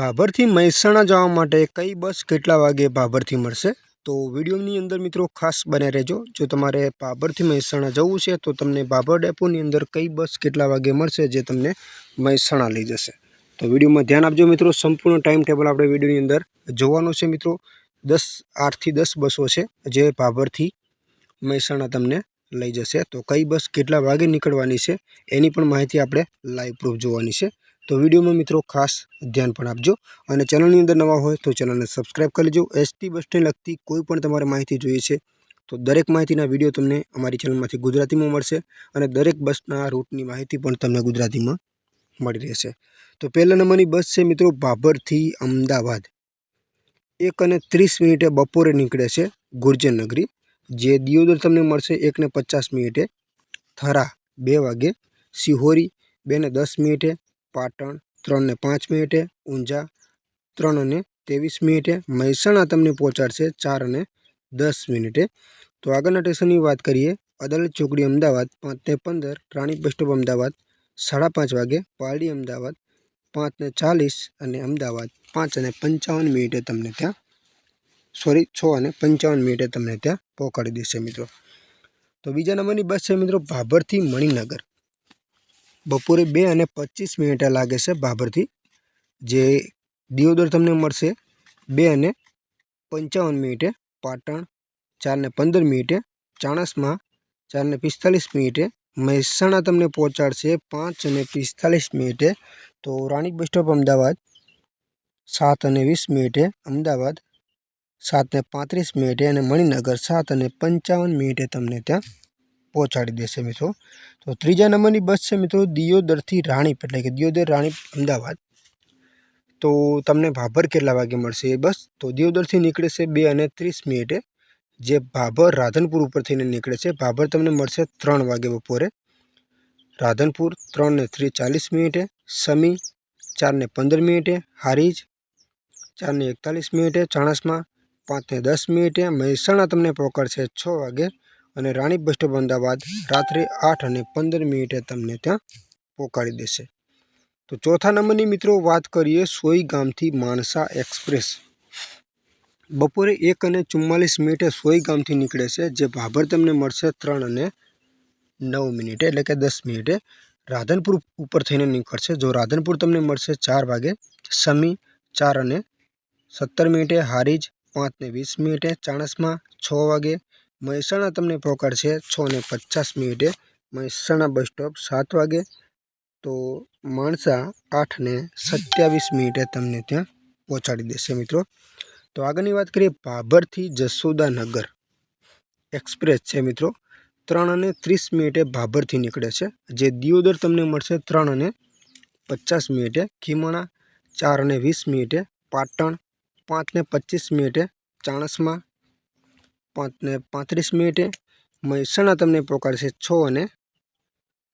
ભાભરથી મહેસાણા જવા માટે કઈ બસ કેટલા વાગે ભાભરથી મળશે? તો વિડીયોની અંદર મિત્રો ખાસ બને રહેજો. જો તમારે ભાભરથી મહેસાણા જવું છે, તો તમને ભાભર ડેપોની અંદર કઈ બસ કેટલા વાગે મળશે જે તમને મહેસાણા લઈ જશે. તો વિડીયોમાં ધ્યાન આપજો મિત્રો, સંપૂર્ણ ટાઈમ ટેબલ આપણે વિડીયોની અંદર જોવાનું છે મિત્રો. દસ, આઠથી દસ બસો છે જે ભાભરથી મહેસાણા તમને લઈ જશે. તો કઈ બસ કેટલા વાગે નીકળવાની છે, એની પણ માહિતી આપણે લાઈવ પ્રૂફ જોવાની છે. તો વિડીયોમાં મિત્રો ખાસ ધ્યાન પણ આપજો અને ચેનલની અંદર નવા હોય તો ચેનલને સબસ્ક્રાઈબ કરી લેજો. એસટી બસને લગતી કોઈ પણ તમારે માહિતી જોઈએ છે તો દરેક માહિતીના વીડિયો તમને અમારી ચેનલમાંથી ગુજરાતીમાં મળશે અને દરેક બસના રૂટની માહિતી પણ તમને ગુજરાતીમાં મળી રહેશે. તો પહેલા નંબરની બસ છે મિત્રો ભાભરથી અમદાવાદ. એક અને ત્રીસ મિનિટે બપોરે નીકળે છે ગુર્જરનગરી જે દિયોદર તમને મળશે એકને પચાસ મિનિટે થરા બે વાગે. સિહોરી બેને દસ મિનિટે પાટણ ત્રણને પાંચ મિનિટે, ઊંઝા ત્રણ અને ત્રેવીસ મિનિટે, મહેસાણા તમને પહોંચાડશે ચાર અને દસ મિનિટે. તો આગળના સ્ટેશનની વાત કરીએ, અદાલત ચોકડી અમદાવાદ પાંચને પંદર, રાણી બસ સ્ટોપ અમદાવાદ સાડા પાંચ વાગે પારડી અમદાવાદ પાંચને ચાલીસ અને અમદાવાદ પાંચ અને પંચાવન મિનિટે તમને ત્યાં, સોરી, છ અને પંચાવન મિનિટે તમને ત્યાં પહોંચાડી દેશે મિત્રો. તો બીજા નંબરની બસ છે મિત્રો ભાભરથી મણિનગર. બપોરે બે અને પચીસ મિનિટે લાગે છે ભાભરથી જે દિયોદર તમને મળશે, બે અને પંચાવન મિનિટે, પાટણ ચારને પંદર મિનિટે, ચાણસમાં ચારને પિસ્તાલીસ મિનિટે, મહેસાણા તમને પહોંચાડશે પાંચ અને પિસ્તાલીસ મિનિટે. તો રાણીક બસ સ્ટોપ અમદાવાદ સાત અને વીસ મિનિટે, અમદાવાદ સાતને પાંત્રીસ મિનિટે અને મણિનગર સાત અને પંચાવન મિનિટે તમને ત્યાં પહોંચાડી દેશે મિત્રો. તો ત્રીજા નંબરની બસ છે મિત્રો દિયોદરથી રાણીપ, એટલે કે દિયોદર રાણીપ અમદાવાદ. તો તમને ભાભર કેટલા વાગે મળશે એ બસ? તો દિયોદરથી નીકળે છે બે અને ત્રીસ મિનિટે. જે ભાભર રાધનપુર ઉપર થઈને નીકળે છે. ભાભર તમને મળશે ત્રણ વાગે બપોરે. રાધનપુર ત્રણને ત્રીસ ચાલીસ મિનિટે. સમી ચારને પંદર મિનિટે. હારીજ ચારને એકતાલીસ મિનિટે. ચાણસમાં પાંચને દસ મિનિટે. મહેસાણા તમને પહોંચાડશે છ વાગે. અને રાણી બસ સ્ટોપ અમદાવાદ રાત્રે આઠ અને પંદર મિનિટે તમને ત્યાં પહોંચાડી દેશે. તો ચોથા નંબરની મિત્રો વાત કરીએ સોઈ ગામથી માણસા એક્સપ્રેસ. બપોરે એક અને ચુમ્માલીસ મિનિટે સોઈ ગામથી નીકળે છે, જે ભાભર તમને મળશે ત્રણ અને નવ મિનિટે, એટલે કે દસ મિનિટે. રાધનપુર ઉપર થઈને નીકળશે. જો રાધનપુર તમને મળશે ચાર વાગે, સમી ચાર અને સત્તર મિનિટે, હારીજ પાંચ ને વીસ મિનિટે, ચાણસમાં છ વાગે મહેસાણા તમને પહોંચાડશે છ ને પચાસ મિનિટે. મહેસાણા બસ સ્ટોપ સાત વાગે. તો માણસા આઠ ને સત્યાવીસ મિનિટે તમને ત્યાં પહોંચાડી દેશે મિત્રો. તો આગળની વાત કરીએ ભાભરથી જસોદાનગર એક્સપ્રેસ છે મિત્રો. ત્રણ અને ત્રીસ મિનિટે ભાભરથી નીકળે છે. જે દિયોદર તમને મળશે ત્રણ અને પચાસ મિનિટે. ખીમણા ચાર અને વીસ મિનિટે. પાટણ પાંચ ને પચીસ મિનિટે. ચાણસમાં પાંચ ને પાંત્રીસ મિનિટે મહેસાણા તમને પહોંચાડશે છ અને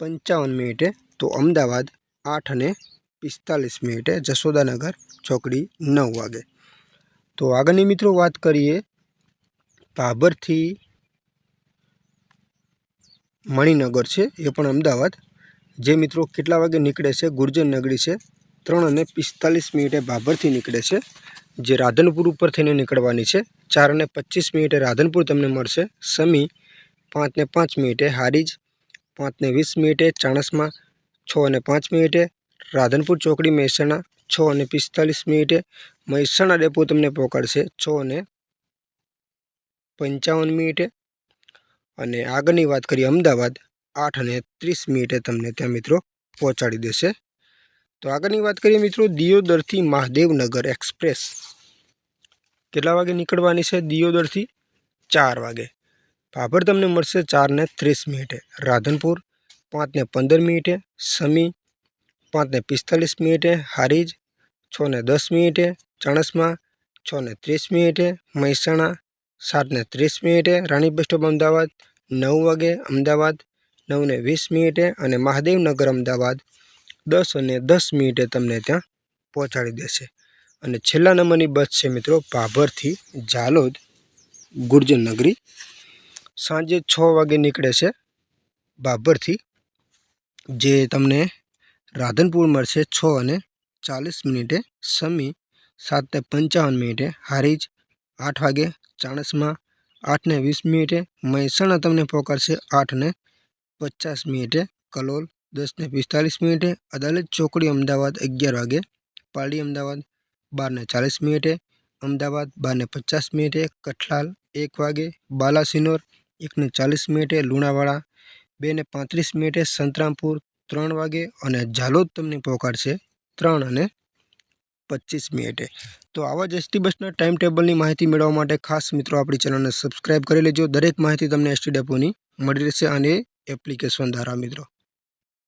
પંચાવન મિનિટે. તો અમદાવાદ આઠ અને પિસ્તાલીસ મિનિટે જશોદાનગર ચોકડી નવ વાગે. તો આગળની મિત્રો વાત કરીએ ભાભરથી મણિનગર છે, એ પણ અમદાવાદ. જે મિત્રો કેટલા વાગે નીકળે છે, ગુર્જર નગરી છે, ત્રણ અને પિસ્તાલીસ મિનિટે ભાભરથી નીકળે છે. જે રાધનપુર ઉપર થઈને નીકળવાની છે. ચાર અને પચીસ મિનિટે રાધનપુર તમને મળશે. સમી પાંચ ને પાંચ મિનિટે હારીજ, પાંચ ને વીસ મિનિટે ચાણસમાં, છ અને પાંચ મિનિટે રાધનપુર ચોકડી મહેસાણા, છ અને પિસ્તાલીસ મિનિટે મહેસાણા ડેપો તમને પહોંચાડશે છ અને પંચાવન મિનિટે અને આગળની વાત કરીએ અમદાવાદ, આઠ અને ત્રીસ મિનિટે તમને ત્યાં મિત્રો પહોંચાડી દેશે. તો આગળની વાત કરીએ મિત્રો દિયોદરથી મહાદેવનગર એક્સપ્રેસ. કેટલા વાગે નીકળવાની છે? દિયોદરથી ચાર વાગે. ભાભર તમને મળશે ચારને ત્રીસ મિનિટે. રાધનપુર પાંચને પંદર મિનિટે. સમી પાંચને પિસ્તાલીસ મિનિટે. હારીજ છ ને દસ મિનિટે. ચાણસમાં ને ત્રીસ મિનિટે. મહેસાણા સાતને ત્રીસ મિનિટે. રાણી બસ સ્ટોપ અમદાવાદ નવ વાગે. અમદાવાદ નવને વીસ મિનિટે અને મહાદેવનગર અમદાવાદ દસ અને દસ મિનિટે તમને ત્યાં પહોંચાડી દેશે. અને છેલ્લા નંબરની બસ છે મિત્રો ભાભરથી ઝાલોદ ગુર્જર નગરી સાંજે છ વાગે નીકળે છે ભાભરથી જે તમને રાધનપુર મળશે છ અને ચાલીસ મિનિટે, સમી સાતને પંચાવન મિનિટે, હારીજ આઠ વાગે, ચાણસમાં આઠને વીસ મિનિટે, મહેસાણા તમને પહોંચાડશે આઠને પચાસ મિનિટે, કલોલ દસને પિસ્તાલીસ મિનિટે, અદાલત ચોકડી અમદાવાદ અગિયાર વાગે પાલડી અમદાવાદ બારને ચાલીસ મિનિટે, અમદાવાદ બારને પચાસ મિનિટે, કઠલાલ એક વાગે, બાલાસિનોર એકને ચાલીસ મિનિટે, લુણાવાડા બેને પાંત્રીસ મિનિટે, સંતરામપુર ત્રણ વાગે અને ઝાલોદ તમને પહોંચાડશે ત્રણ અને પચીસ મિનિટે. તો આવા જ એસટી બસના ટાઈમ ટેબલની માહિતી મેળવવા માટે ખાસ મિત્રો આપણી ચેનલને સબસ્ક્રાઈબ કરી લેજો. દરેક માહિતી તમને એસટી ડેપોની મળી રહેશે અને એપ્લિકેશન દ્વારા મિત્રો.